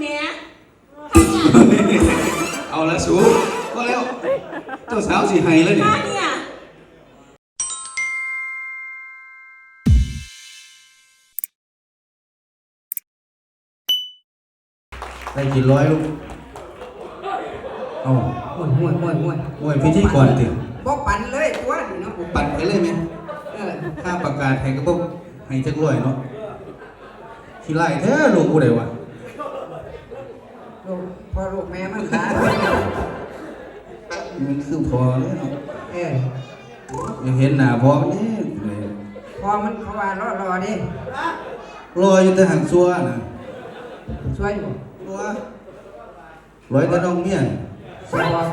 แหม่เอาละสูก็แล้วเจ้าสาวสิให้แล้วนี่มาเนี่ยได้กี่ร้อยลูกเอาห่วยห่วยห่วยห่วยโอ้ยพิธีกรติบ่ปั่นเลยตัวนี่เนาะปัดไปเลยไหมเออค่าประกาศให้ก็บ่ให้จักร้อยเนาะขี้ไล่แท้ลูกกูได้วะ ลูกพ่อลูกแม่มันขามันคือพอเลยเนาะเอออยากเห็นหน้าพอมันนี่พอมันเขาว่ารอรอดิรออยู่แต่หันซัวน่ะช่วยบ่ซัวร้อยแต่น้องเมียสิบอก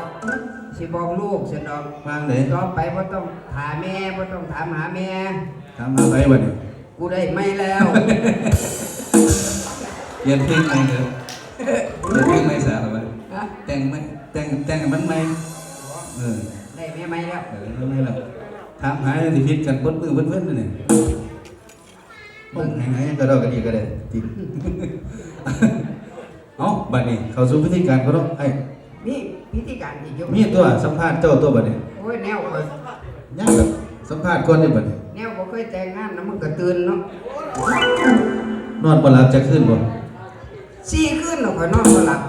สิบอกลูกสิดอกวางไหนต่อไปบ่ต้องถามแม่บ่ต้องถามหาแม่ถามหาไปบัดนี้กูได้ไม่แล้วเรียนเพลงไหมเด้อ เรียนเพลงไหมสาวบัดฮะแต่งไหมแต่งแต่งให้มันไหมเออได้แม่ไม่แล้วเออทำไมล่ะถามหาที่พิษกันเบิ้ลมือเบิ้ลเบิ้ลนี่นี่เบิ้ลหายๆก็ได้ก็ดีก็ได้จริงเอ้าบัดนี้เข้าสู่พิธีการก็ต้องไอ้มีพิธีการที่อยู่มีตัวสัมภาษณ์เจ้าตัวบัดนี้โอ้ยแนวข่อยยังแบบสัมภาษณ์ก่อนนี่บัดนี้แนวบ่เคยแต่งงานนะมันก็ตื่นเนาะนอนบ่หลับจะขึ้นบ่ สี่คืนเนาะข่อยนอนบ่หลับ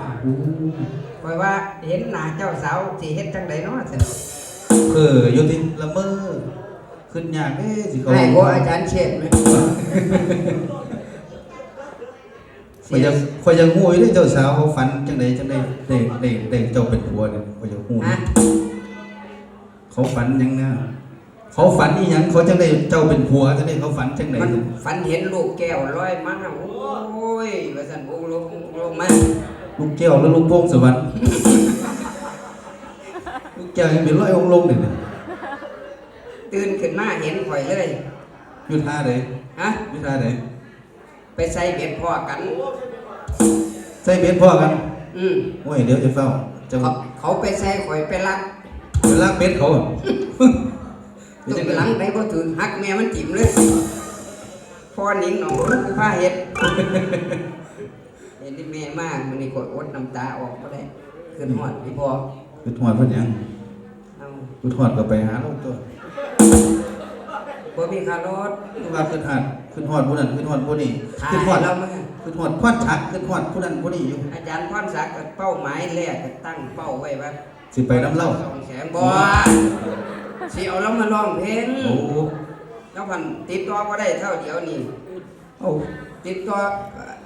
ข่อยว่าเห็นหน้าเจ้าสาวสิเฮ็ดจังไดเนาะซั่นเพ้ออยู่ที่ละเมอขึ้นยากเด้สิเขาให้บ่อาจารย์เชษฐ์ไหมข่อยยังข่อยยังงูอยู่เด้เจ้าสาวเขาฝันจังไดจังไดได้ได้ได้เจ้าเป็นผัวเนี่ยข่อยยังงูอยู่ฮะเขาฝันหยังนะ เขาฝันอีหยังเขาจังได้เจ้าเป็นผัวจังได้เขาฝันจังไดมันฝันเห็นลูกแก้วลอยมาโอ้ยว่าซั่นองค์ลงลงมาลูกแก้วแล้วลูกโป่งสวรรค์ลูกแก้วยังเป็นร้อยองค์ลงนี่นะตื่นขึ้นมาเห็นข่อยเลยอยู่ท่าใดฮะอยู่ท่าใดไปใส่เบ็ดพ่อกัน ใส่เบ็ดพ่อกัน อืมโอ้ยเดี๋ยวจะเฝ้าจะเขาเขาไปใส่ข่อยไปลักเวลากเบ็ดเขาอะ ตุกหลังได้บ่ถึงหักแม่มันจิ้มเลยพ่อหนิงหนองกูพาเฮ็ดเห็นที่แม่มากมันนี่กดอดน้ำตาออกบ่ได้ขึ้นฮอดพี่พ่อคือถอดเพิ่นหยังเอาคือถอดก็ไปหาลูกตัวบ่มีค่ารถคือว่าขึ้นหาดขึ้นฮอดผู้นั้นขึ้นฮอดผู้นี้ถ่ายขึ้นฮอดเรามาขึ้นฮอดพอดชักขึ้นฮอดผู้นั้นผู้นี้อยู่ อาจารย์พรศักดิ์ก็เป้าหมายแรกก็ตั้งเป้าไว้ว่าสิไปน้ำเหล้าสองแสนบ่ สิเอาเรามาร้องเพลงโอ้แล้วพันติดต่อบ่ได้เท่าเดียวนี่เอ้าติดต่อ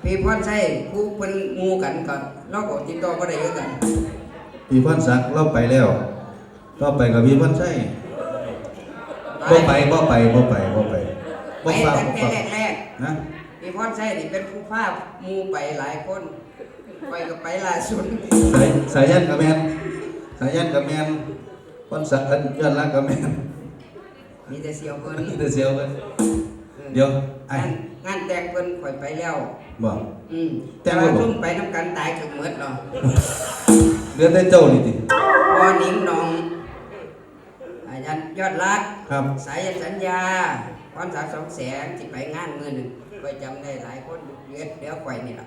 พี่พรชัยผู้เป็นหมู่กันก็เราก็ติดต่อบ่ได้คือกันพี่พรศักดิ์เราไปแล้วเราไปกับพี่พรชัยบ่ไปบ่ไปบ่ไปบ่ไปไปบ่ฟ้าตั้งบ่แต่ฟ้าแรกนะๆพี่พรชัยนี่เป็นผู้ภาพหมู่ไปหลายคนไปก็ไปล่าสุดสายสายยันกับแมนสายยันกับแมน คนสักอันย้อนรักกับแมนมีแต่เสียวเพิ่นนี่แต่เสียวกันเดี๋ยวไอ้งานงานแต่งเพิ่นข่อยไปแล้วบอกอืมแต่แต่ว่าว่าบ่ซุ่มไปน้ำกันตายเกือบหมดเนาะเดือนได้เจ้านี่ติพอหนิงหนองอาจารย์ยอดรักครับสายสัญญาพรสาวสองแสงที่ไปงานมือหนึ่งไปจำได้หลายคนเดี๋ยวเดี๋ยวข่อยนี่ล่ะ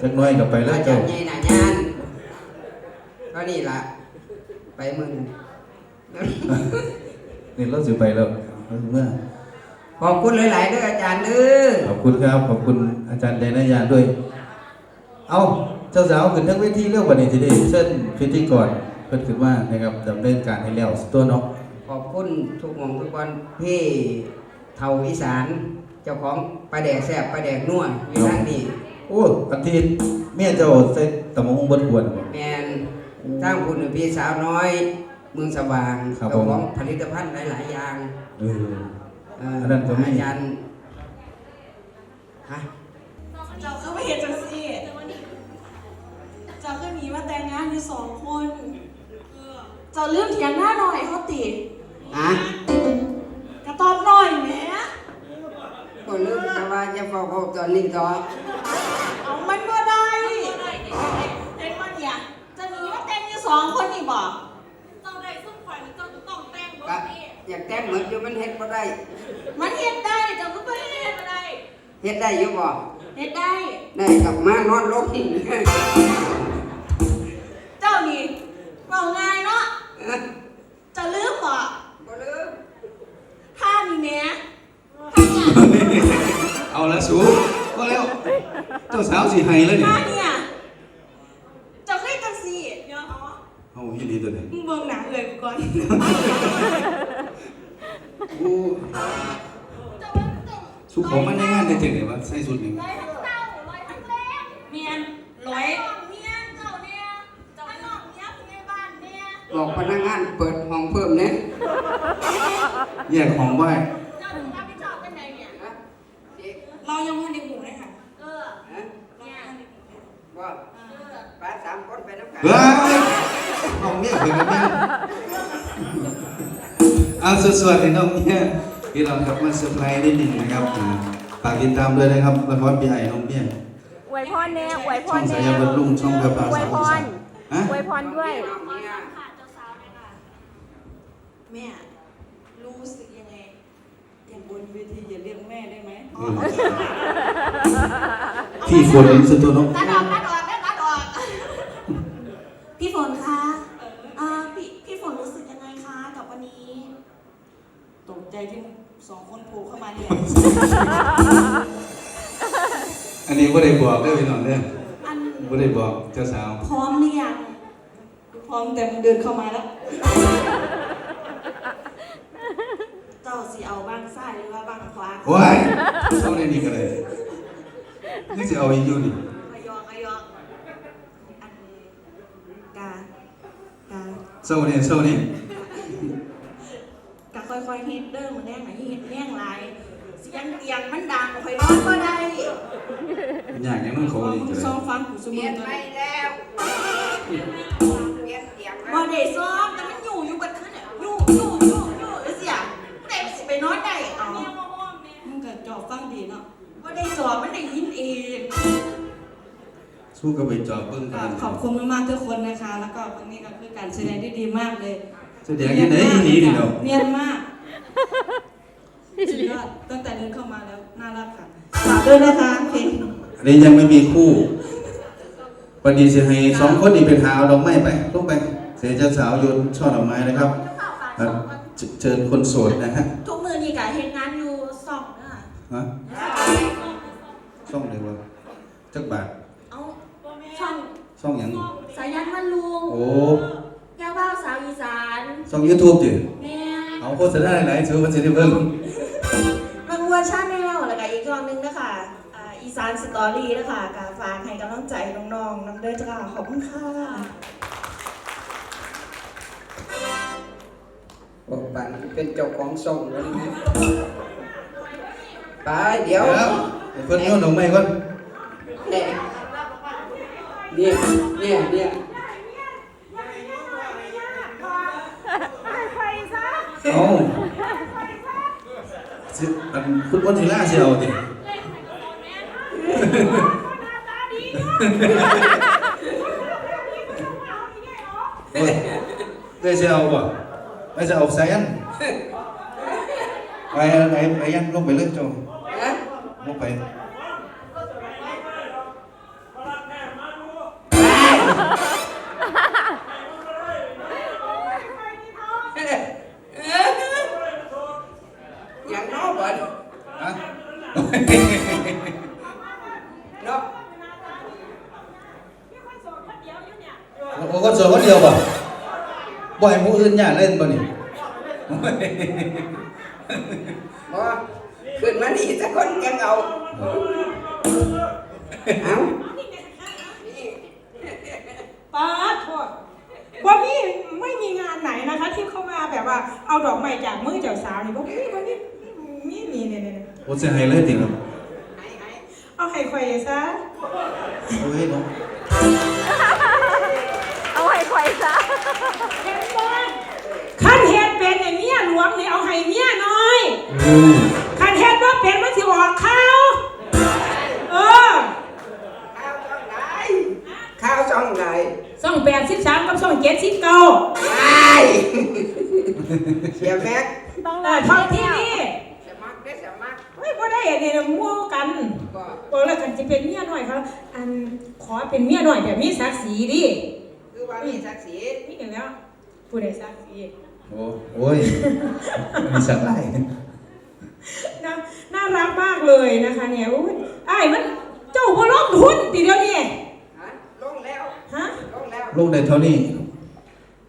จักหน้อยกับไปแล้วอาจาเจ้ารย์ใหญ่หน้างานก็นี่ล่ะ ไปมือหนึ่งนี่เราสิไปแล้วเราสิเมื่อขอบคุณหลายๆเด้ออาจารย์เด้อขอบคุณครับ ขอบคุณอาจารย์ใจนายานด้วย เอาเจ้าสาวขึ้นทั้งเวทีเรื่องวันนี้ทีเดีเชิญพิธีกรเพิ่นขึ้นมานะครับดำเนินการให้แล้วตัวเนาะขอบคุณทุกหมองทุกคนพี่เทาอีสานเจ้าของปลาแดกแซ่บปลาแดกนัวอยู่ทางนี้โอ้อาทิตย์เมียเจ้าใส่ตะมงบดควรบ่แมน ทางคุณพี่สาวน้อย เมืองสว่างครับเจ้าผมของผลิตภัณฑ์หลาย ๆ อย่างเออ เอ่ออันนั้นก็มี อาจารย์ฮะเจ้าก็ไม่เห็นจังสิเจ้าก็หนีมาแต่งงานอยู่สองคน เจ้าเรื่องเถียงหน้าหน่อยเขาติ อะกระตอบหน่อยแหมก็ลืมแต่ว่าจะบอกเขาตอนนี้ต่อ เอามันก็ได้เห็นมันเนี่ยจะหนีมาแต่ง อยู่สองคนนี่บอกเจ้าได้ซุ่มข่อยหรือเจ้าจะต้องแต่งบ่ก็นี่อยากแต่งเหมือนอยู่มันเฮ็ดบ่ได้มันเห็นได้เจ้าก็ไปเห็นบ่ได้เฮ็ดได้อยู่บ่บเฮ็ดได้ ได้กลับมานอนลงหิ้งเจ้านี่บอกง่ายเนาะจะลืมบ่บ่ลืมท่านี่แหม่เอาละสูก็แล้ว เจ้าสาวสิให้แล้วนี่ท่าเนี่ยเจะเคยจังซี่เดี๋ยวเอา เอาอีหลีตัวนี้ มึงเบิ่งหนัง เลยกูก่อนโอ้สุขของมันในงานจะเจ๋งเลยว่าใส่สุดนี่ร้อยทั้งเต้าร้อยทั้งแรงเมียนร้อยเมียเจ้าเนี่ยเจ้าน้องเมียผู้ใหญ่บ้านเนี่ยบอกพนักงานเปิดห้องเพิ่มเนี่ยแยกของไว้เจ้าถึงรับผิดชอบเป็นไงเนี่ยฮะสิเรายังไม่ได้หูเลยค่ะ เออฮะเนี่ยว่าเออไปสามคนไปน้ำกันเฮ้ยน้องเมียเพิ่นกับเมีย เอาสวดๆให้น้องเมียพี่น้องครับมาเซอร์ไพรส์นิดหนึงนะครับอ่าฝากติดตามด้วยนะครับละครพี่ไอ้น้องเมียอวยพรแน่อวยพช่อรงสาแน่ยาบรรลุงช่องกระพาอวสายวพอีสารนฮะอวยพรด้วยน้องขอเมียสัมผัสเจ้าสาวเลยค่ะแม่รู้สึกยังไงอย่างบนเวทีอย่าเรียกแม่ได้ไหมอืมพี่ฝนสุดตัวน้องตัดออกตัดออกได้ตัดออกพี่ฝนคะอ่าพี่พี่ฝนรู้สึกยังไงคะ กับวันนี้ ตกใจที่สองคนโผล่เข้ามาเนี่ยอันนี้บ่ได้บอกเด้อพี่น้องเด้ออันบ่ได้บอกเจ้าสาวพร้อมหรือยังพร้อมแต่มันเดินเข้ามาแล้ว เจ้าสิเอาบ้างซ้ายหรือว่าบ้างขวาโอ้ยต้องได้นี่ก็เลยนี่สิเอาอีกอยู่นี่มายองมายองอันกากาเศร้าเนี่ยเศร้าเนี่ยกา ค่อยๆเฮ็ดเด้อมันแน่งไหนเฮ็ดแน่งหลายเสียงเตียงมันดังค่อยนอนก็ได้อยากอย่างนั้นเขานี่ก็ซ้อมเลยฟังกูสเปมุลี่ยนนตัวไปนี้แล้วเปลี่ยนเตียงบ่แล้วได้ซ้อมแต่มันอยู่อยู่บัดขึ้นอะอยู่อยู่อยู่อยู่เอ้ยเสียเต็มสิไปนอนได้เอาเมียมาห้อมเนี่ยมึงก็จอบฟังดีเนาะบ่ได้จอบมันได้ยินเอง สู้กับไปจอบเบิ่งกัก็นขอบคุณมากๆทุกคนนะคะ แล้วก็วันนี้ก็คือการแสดงที่ดีมากเลยแสดงยังไงอีหลีนี่เนาะเนียนมาก สุดยอดตั้งแต่เดินเข้ามาแล้วน่ารักค่ะฝากด้วยนะคะเพลงอันนี้ยังไม่มีคู่วันนี้สิให้สองคนนี้ไปหาเอาดอกไม้ไปลงไป เสียเจ้าสาวโยนช่อดอกไม้นะครับครับเชิญคนโสดนะฮะทุกมือนี่กะเฮ็ดงานอยู่สองนะฮะช่องเลยวะจักบาทเอาช่องช่องหยังสายันวันลุงโอ้ แก้วบ้าวสาวอีสานช่อง YouTube จิแม่เอา โฆษณาไหนๆซื้อมาสิได้เบิ่งมังวัวชาแนลแล้วก็อีกรอบนึงนะคะอ่าอีสานสตอรี่นะคะกาฝากให้กำลังใจน้องๆน้ำเด้อจ้าขอบคุณค่ะบอกปันเป็นเจ้าของส่งแล้วนี่ไปเดี๋ยวเดี๋ยวให้เพิ่นโยนดอกไม้ก่อนเนี่ยเนี่ยเนี่ยเนี่ย เอาสิอันคุณวันทีล่าสิเอาติเอ้ยได้สิเอาบ่ไม่จะเอาแซนไปไปไปยันลงไปเลยจงฮะลงไป บ่ให้ผู้อื่นย่าเล่นบ่นี่บ่ขึ้นมานี่สักคนยังเอาเอาป้าดโทษว่ามีไม่มีงานไหนนะคะ ที่เข้ามาแบบว่าเอาดอกไม้จากมือเจ้าสาวนี่ว่ามีว่ามีมีมีเนี่ยเนี่ยเนี่ยโอ้สิให้เลยติครับเอาให้ข่อยซะเอาไว้เนาะเอาให้ไข่ซะ ขั้นเฮ็ดเป็นไอ้เมียหลวงนี่เอา ให้เมียน้อยอืมขั้นเฮ็ดว่าเป็นมันสิออกข้าวเออข้าวช่องไหนส่องแปดสิบสามกับส่องเจ็ดสิบเก้าไอ้เสียแม็กต้องเออท้องที่นี่สมัครได้สมัครเฮ้ยบ่ได้อันนี้นะมั่มู่กันก็บอกแล้วกันจะเป็นเมียหน่อยเขาอันขอเป็นเมียหน่อยแบบมีศักดิ์ศรีดิคือว่ามีศักดิ์ศรีนี่เห็นแล้วผู้ใดศักดิ์ศรี โอ้โอ้ยมีสักไล่น่าน่ารักมากเลยนะคะเนี่ยอุ้ยไอ้ายมันเจ้าบ่ร้องทุนตีเดียวนี่ฮะลงแล้วฮะ ลงแล้วลูกได้เท่านี้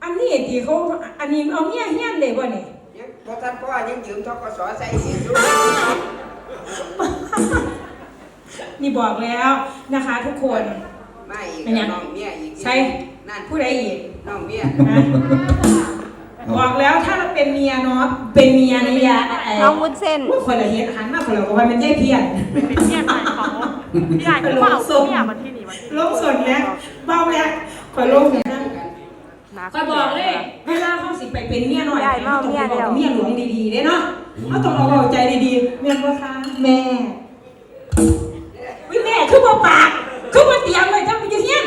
อันนี้ที่เขาอันนี้เอาเมียเฮี้ยนเลยบ่นี่ยังพอท่านพ่อยังยืมทกสใส่อีกอยู่นี่บอกแล้วนะคะทุกคน มาอีกเป็นยัง น้องเมียอีกใช่ นั่นผู้ใดอีก น้องเมีย นะ บอกแล้วถ้าเราเป็นเมียเนาะเป็นเมียในยาไอ้น้องวุ้นเส้นคนละเฮ็ดหันมาคนละบอกว่ามันย่ายเพี้ยนเป็นเมียใหม่ของพี่ใหญ่หรือเปล่าเมียมาที่นี่มาที่ลงส่วนแล้วเบาแล้วคอยลงอย่างนั้นคอยบอกเลยเวลาเขาสิไปเป็นเมียหน่อยใหญ่มากต้องเมียไปบอกเดียวเมียหลวงดีๆเด้เนาะเขาต้องเอาใจดีๆเมียว่าคะแม่วิแม่คือบ่ปากคือบ่เตรียมเลยจังไปอยู่เฮียน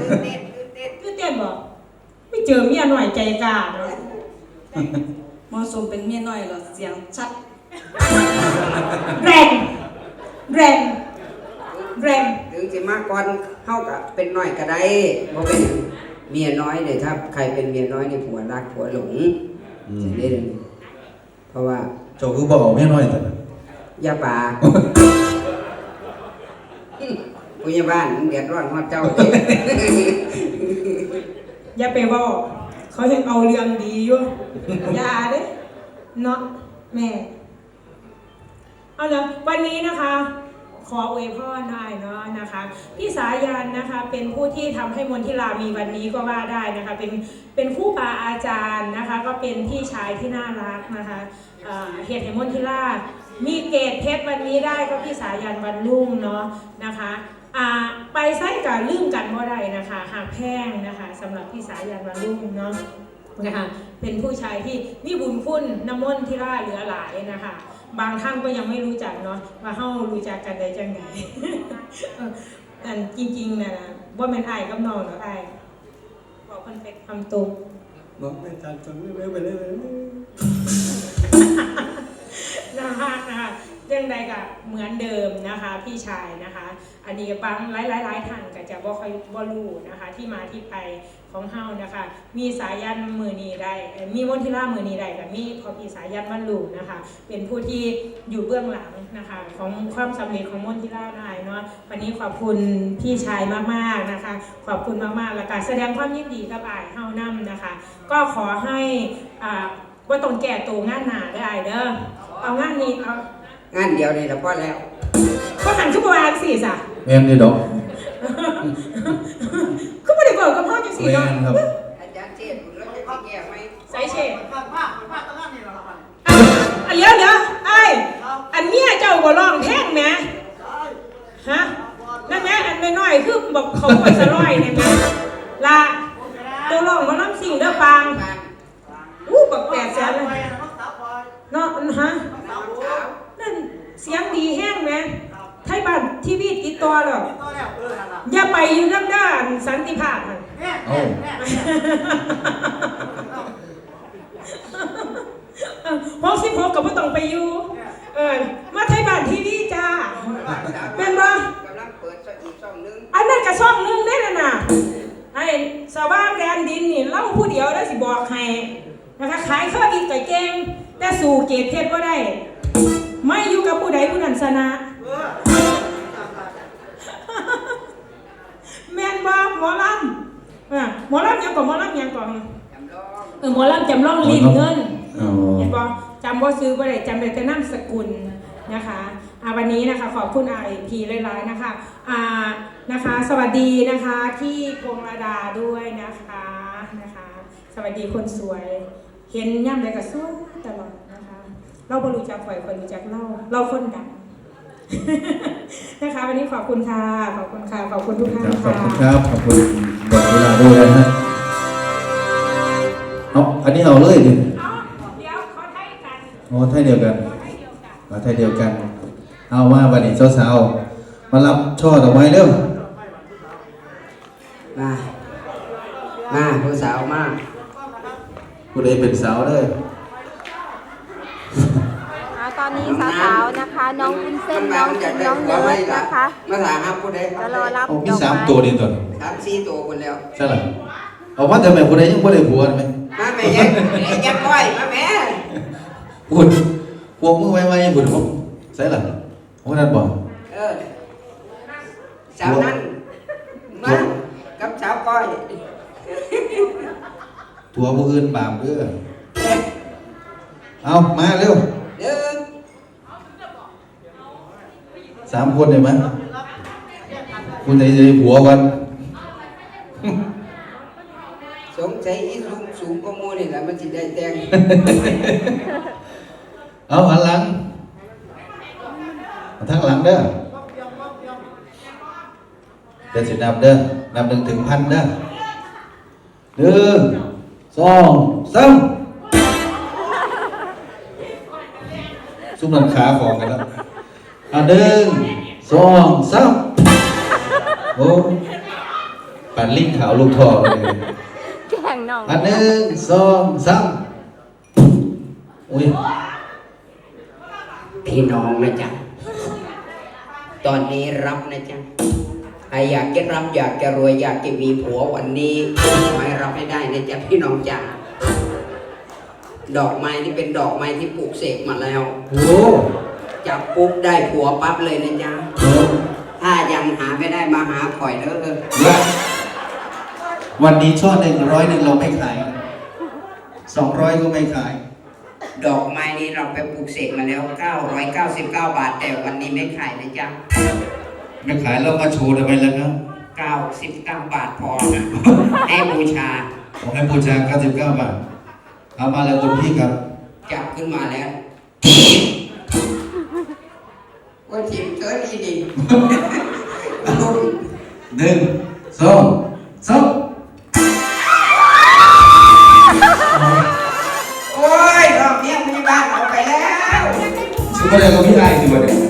ตื่นเต้นตื่นเต้น คือเต้นบ่ไม่เจอเมีย หน่อยใจกล้าเนาะเหมาะสมเป็นเมียน้อยเหรอเสียงชัด แรงแรงแรงถึงสิมาก่อนเฮาก็เป็นน้อยก็ได้บ่เป็นเมียน้อยเนี่ยถ้าใครเป็นเมียน้อยเนี่ยผัวรักผัวหลงอืมสิได้เลยเพราะว่าโจคือบอกแม่น้อยแต่อย่าปากผู้ใหญ่บ้านเดือดร้อนฮอดเจ้าเด้อย่าไปเว้า เขายังเอาเรื่องดีอยู่อย่าเด้เนาะแม่ เอาละวันนี้นะคะ ขออวยพรได้เนาะนะคะ พี่สายันนะคะเป็นผู้ที่ทำให้มนทิลามีวันนี้ก็ว่าได้นะคะ เป็นเป็นครู่บาอาจารย์นะคะ ก็เป็นพี่ชายที่น่ารักนะคะเหตุให้มนทิลามีเกรดเพชรวันนี้ได้ก็พี่สายันวันรุ่งเนาะนะคะ ไปไส้กับลืมกันบ่ได้นะคะหากแพงนะคะสำหรับพี่สายันวันรุ่งเนาะนะคะเป็นผู้ชายที่มีบุญคุณน้ำมนต์ที่ร่าเหลือหลายนะคะ บางท่านก็ยังไม่รู้จักเนาะว่าเฮารู้จักกันได้จังไงเออแต่จริงๆนะว่าแม่นอายกับน้องเนาะอายบอกคนเป็นคำตรงบอกไม่ทันจังเร็วไปเลยนะคะนะคะ ยังใดก็เหมือนเดิมนะคะพี่ชายนะคะ อันนี้บางหลายหลายท่านก็จะบ่ค่อยบ่รู้นะคะที่มาที่ไปของเฮานะคะ มีสายันมือนีได้มีมนทิรามือนีได้กับมีพอพี่สายันมันลูนะคะ เป็นผู้ที่อยู่เบื้องหลังนะคะของความสำเร็จของมนทิราได้เนาะวันนี้ขอบคุณพี่ชายมากๆนะคะ ขอบคุณมากๆแล้วก็แสดงความยินดีกับอายเฮานํนะคะ ก็ขอให้อ่าว่าต้องแก่ตัวงานหนาได้เด้อเอางานนี้เอา งานเดียวนี่ละพอแล้วก็หันขึ้นมาวางสิสะแม่นนี่ดอก ก็ไม่ได้บอกกับพ่อจังสิแม่เนาะนครับ อาจารย์เทศน์เราจะสิแก้ไหมใส่เฉดอันเลี้ยวเลี้ยวไอ้ายอันเนี้ยเจ้าบ่ร้องแท่งแหมฮะนั่นแหมอันน้อยๆคือบอกเขาบ่สะร้อยเนี่ยแหมลาตัวร้องมาน้ำสิ่งเด้อปางอู้บักแปดแสนเลยเนาะฮะ น้องสาว นั่นเสียงดีแห้งไหมไทยบ้านทีวีติดต่อแล้วอย่า ไปอยู่ด้านด้านสันติภาพมันเอ้าหกสิบหกกับพ่ต้องไปอยู่ เออมาไทยบ้านทีวีจ้าเป็นบ่กำลังเปิดซะอีกช่องหนึงอันนั้นกระซ่องนึงได้แล้วนะไอ้สาวบ้านแดนดินนี่เล่าผู้เดียวได้สิบอกให้นะคะขายข้าวอีกไก่เก่งแต่สู่เกตเพชรก็ได้ ไม่อยู่กับผู้ใดผู้นั้นชนะ แม่นบ่ หมอลำอะหมอลำยังก่อนหมอลำยังก่อนจำลองเออหมอลำจำลองลิ้นเงินอ๋อเห็นบ่จำว่าซื้อบ่ได้จำได้แต่นามสกุลนะคะอ่าวันนี้นะคะขอบคุณไอพีหลายๆนะคะอ่านะคะ สวัสดีนะคะที่พงระดาด้วยนะคะนะคะ สวัสดีคนสวย เห็นย่ำใดก็สวยตลอดนะคะ เราบ่รู้จักข่อยข่อยรู้จักเราเราคนดัง นะคะวันนี้ขอบคุณค่ะ ขอบคุณค่ะ ขอบคุณทุกท่านครับขอบค่ะคุณครับ ขอบคุณหมดเวลาด้วยนะฮะเอาอันนี้เอาเลยดิเอาเดี๋ยวขอไทยกันอ๋อไทยเดียวกันขอไทยเดียวกันมาไทยเดียวกัน เอาว่าวันนี้สาวๆมารับช่อดอกไม้เร็วมา มาผู้สาวมา ผู้ใดเป็นสาวเด้ออ่าตอนอนนี้ สาวๆนะคะ น้องวุ้นเส้นน้องจิมน้องเนิร์ดนะคะมาถามครับผู้ใดจะรอรับเอามีดอกสามไม้ตัวนี่ตัวสามสี่ตัวคนแล้วใช่หรอเอาว่าแต่แม่คนใดยังบ่ได้ผัวไหมมาแม่ยังยังก้อยมาแม่อุ่นพวกมือไว้ไว้บุญผมใช่หรอคนนั้นบอกเออสาวนั้นมากับสาวก้อยตัวผู้อื่นบาปเด้อเอามาเร็วเดิน สามคนได้ไหมคุณไหนจะได้ผัวกันสงสัยอีสูงสูงก็มูนี่แหละมันสิได้แต่งเอาหันหลังมาทางหลังเด้อเดี๋ยวสินับเด้อนับหนึ่งถึงพันเด้อหนึ่งสองสามซุ่มนันขาของกันแล้ว อะหนึ่งสองสามโอ้ปั่นลิงขาวลูกท่อเลยแข่งน้องอันหนึ่งสองสามอุ้ยพี่น้องนะจ๊ะ ตอนนี้รับนะจ๊ะใครอยากจะรับอยากจะรวยอยากจะมีผัววันนี้ไม่รับไม่ได้นะจ๊ะพี่น้องจ๋า ดอกไม้นี่เป็นดอกไม้ที่ปลูกเสกมาแล้ว โอ้ จับปุ๊บได้ผัวปั๊บเลยนะจ๊ะโหถ้ายังหาไม่ได้มาหาข่อยเด้อและวันนี้ช่อหนึ่งร้อยหนึ่งเราไม่ขายสองร้อยก็ไม่ขาย ดอกไม้นี้เราไปปลูกเสกมาแล้ว 999 บาท แต่วันนี้ไม่ขายนะจ๊ะ ไม่ขายเรามาโชว์ทำไมล่ะครับ99 บาทพอนะให้บูชา ผมให้บูชา99บาทเอามาแล้วคุณพี่ครับ จับขึ้นมาแล้ว ว่าทีมเกินอีดีหนึ่งสองสามโอ้ยรอบนี้พยาบาลเอาไปแล้วชื่อว่าอะไรก็พี่ได้สิวันนี้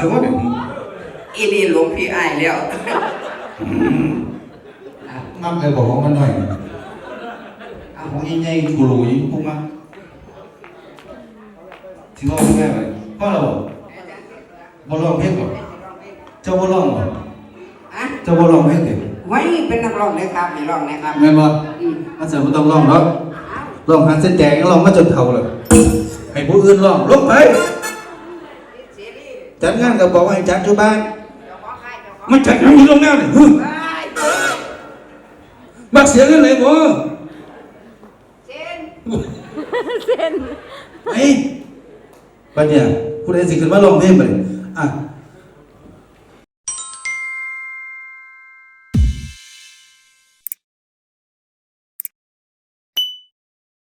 ส่จังบาทสมมติอีนี่หลวงพี่อ้ายแล้วมักเลยบอกของมันหน่อยเอาของยิ่งใหญ่กูรู้ยิ่งพวกมักที่ว่าไม่ได้ไหมพ่อเราบ่ร้องเพลงบ่เจ้าบ่ร้องบ่อะเจ้าบ่ร้องเพลงดิไว้เป็นนักร้องเลยครับนี่ร้องนะครับแม่นบ่อืมอาจารย์บ่ต้องร้องหรอกร้องหาเส้นแจงร้องมาจนเฒ่าเลยให้ผู้อื่นร้องลงไปเสรี จัดงานก็บอกว่าให้จัดอยู่บ้านเจ้าของค่ายเจ้าของมันจัดงานอยู่โรงงานนี่ฮึไว้เอ้ยมักเสียเงินเลยบ่เซนเส้นไอ้ปัญญาผู้ใดสิขึ้นมาร้องเพลงบ่นี่อะ